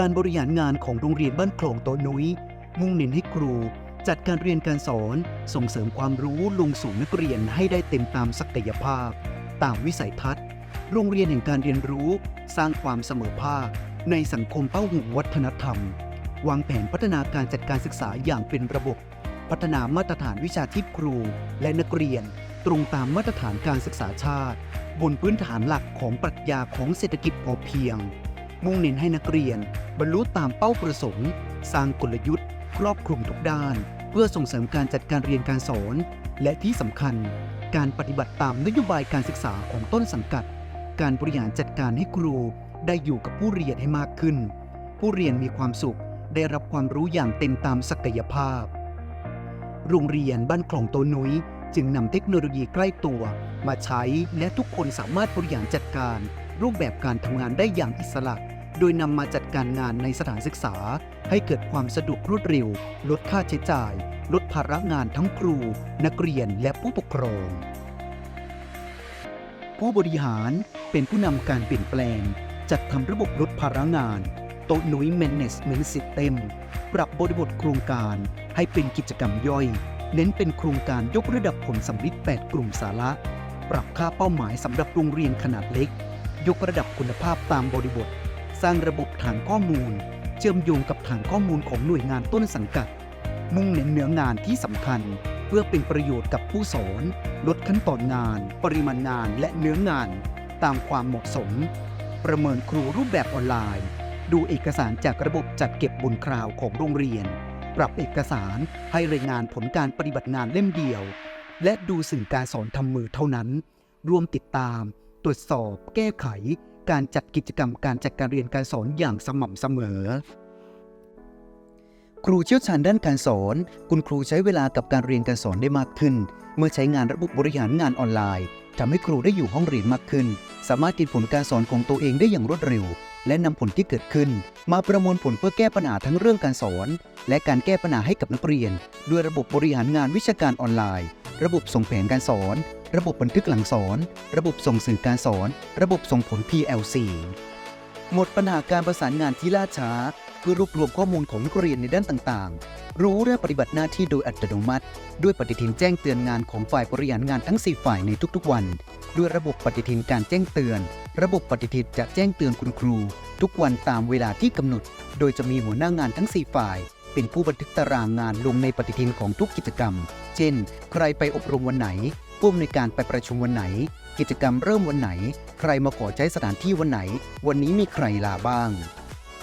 การบริหารงานของโรงเรียนบ้านโคลงโตนุ้ย มุ่งเน้นให้ครู จัดการเรียนการสอนส่งเสริมความรู้ลงสู่นักเรียนให้ได้เต็มตามศักยภาพ ตามวิสัยทัศน์ โรงเรียนแห่งการเรียนรู้ สร้างความเสมอภาค ในสังคมเป้าหูวัฒนธรรม วางแผนพัฒนาการจัดการศึกษาอย่างเป็นระบบ พัฒนามาตรฐานวิชาชีพครู และนักเรียน ตรงตามมาตรฐานการศึกษาชาติ บนพื้นฐานหลักของปรัชญาของเศรษฐกิจพอเพียง มุ่งเน้นให้นักเรียน บรรลุตามเป้าประสงค์ สร้างกลยุทธ์ ครอบคลุมทุกด้าน เพื่อส่งเสริมการจัดการเรียนการสอน และที่สำคัญ การปฏิบัติตามนโยบายการศึกษาของต้นสังกัด การบริหารจัดการให้ครูได้อยู่กับผู้เรียนให้มากขึ้น ผู้เรียนมีความสุขได้รับความรู้อย่างเต็มตามศักยภาพ โรงเรียนบ้านคลองโตนุ้ยจึงนำเทคโนโลยีใกล้ตัว มาใช้และทุกคนสามารถบริหารจัดการ รูปแบบการทำงานได้อย่างอิสระ โดยนำมาจัดการงานในสถานศึกษา ให้เกิดความสะดวกรวดเร็ว ลดค่าใช้จ่าย ลดภาระงานทั้งครู นักเรียนและผู้ปกครอง ผู้บริหารเป็นผู้นำการเปลี่ยนแปลง จัดทำระบบลดภาระงาน โต๊ะนุ้ย Management System ปรับบริบทโครงการให้เป็นกิจกรรมย่อย เน้นเป็นโครงการยกระดับผลสำลิด8กลุ่มสาระ ปรับค่าเป้าหมายสำหรับโรงเรียนขนาดเล็ก ยกระดับคุณภาพตามบริบท สร้างระบบฐานข้อมูล เชื่อมโยงกับฐานข้อมูลของหน่วยงานต้นสังกัด มุ่งเน้นเนื้องานที่สำคัญ เพื่อเป็นประโยชน์กับผู้สอน ลดขั้นตอนงาน ปริมาณงานและเนื้องาน ตามความเหมาะสม ประเมินครูรูปแบบออนไลน์ ดูเอกสารจากระบบจัดเก็บบนคราวของโรงเรียน ปรับเอกสารให้รายงานผลการปฏิบัติงานเล่มเดียว และดูสื่อการสอนทำมือเท่านั้น รวมติดตาม ตรวจสอบ แก้ไข การจัดกิจกรรมการจัดการเรียนการสอนอย่างสม่ำเสมอ ครูเชี่ยวชาญด้านการสอน คุณครูใช้เวลากับการเรียนการสอนได้มากขึ้น เมื่อใช้งานระบบบริหารงานออนไลน์ทำให้ครูได้อยู่ห้องเรียนมากขึ้น สามารถกินผลการสอนของตัวเองได้อย่างรวดเร็ว และนำผลที่เกิดขึ้น มาประมวลผลเพื่อแก้ปัญหาทั้งเรื่องการสอน และการแก้ปัญหาให้กับนักเรียน ด้วยระบบบริหารงานวิชาการออนไลน์ ระบบส่งแผนการสอน ระบบบันทึกหลังสอน ระบบส่งสื่อการสอน ระบบส่งผล PLC หมดปัญหาการประสานงานที่ล่าช้า เพื่อรวบรวมข้อมูลของนักเรียนในด้านต่างๆ รู้และปฏิบัติหน้าที่โดยอัตโนมัติ ด้วยปฏิทินแจ้งเตือนงานของฝ่ายบริหารงานทั้ง 4 ฝ่ายในทุกๆวัน ด้วยระบบปฏิทินการแจ้งเตือน ระบบปฏิทินจะแจ้งเตือนคุณครู ทุกวันตามเวลาที่กำหนด โดยจะมีหัวหน้างานทั้ง 4 ฝ่าย เป็นผู้บันทึกตารางงานลงในปฏิทินของทุกกิจกรรม เช่น ใครไปอบรมวันไหน ผู้อำนวยการไปประชุมวันไหน กิจกรรมเริ่มวันไหน ใครมาขอใช้สถานที่วันไหน วันนี้มีใครลาบ้าง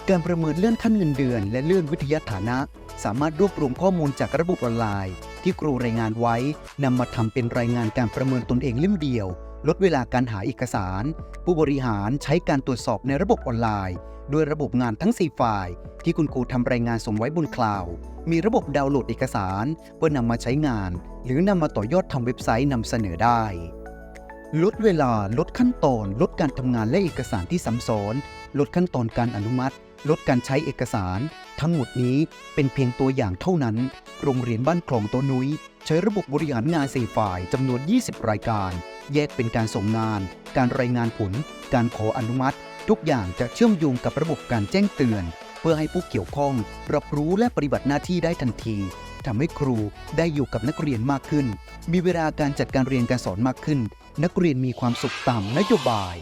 การประเมินเลื่อนขั้นเงินเดือน และเลื่อนวิทยาฐานะ สามารถรวบรวมข้อมูลจากระบบออนไลน์ ที่ครูรายงานไว้นำมาทำเป็นรายงานการประเมินตนเองเล่มเดียว ลดเวลาการหาเอกสาร ผู้บริหารใช้การตรวจสอบในระบบออนไลน์ ด้วยระบบงานทั้ง 4 ฝ่าย ที่คุณครูทำรายงานส่งไว้บนคลาวด์มีระบบดาวน์โหลดเอกสาร เพื่อนำมาใช้งาน หรือนำมาต่อยอดทำเว็บไซต์นำเสนอได้ ลดเวลาลดขั้นตอน ลดการทำงานและเอกสารที่ซ้ำซ้อน ลดขั้นตอนการอนุมัติ ลดการใช้เอกสาร ทั้งหมดนี้เป็นเพียงตัวอย่างเท่านั้น โรงเรียนบ้านคลองโตนุ้ย ใช้ระบบบริหารงาน4ฝ่ายจำนวน 20 รายการ แยกเป็นการส่งงาน การรายงานผล การขออนุมัติ ทุกอย่างจะเชื่อมโยงกับระบบการแจ้งเตือน เพื่อให้ผู้เกี่ยวข้องรับรู้และปฏิบัติหน้าที่ได้ทันทีทำให้ครูได้อยู่กับนักเรียนมากขึ้น มีเวลาการจัดการเรียนการสอนมากขึ้น นักเรียนมีความสุขตามนโยบาย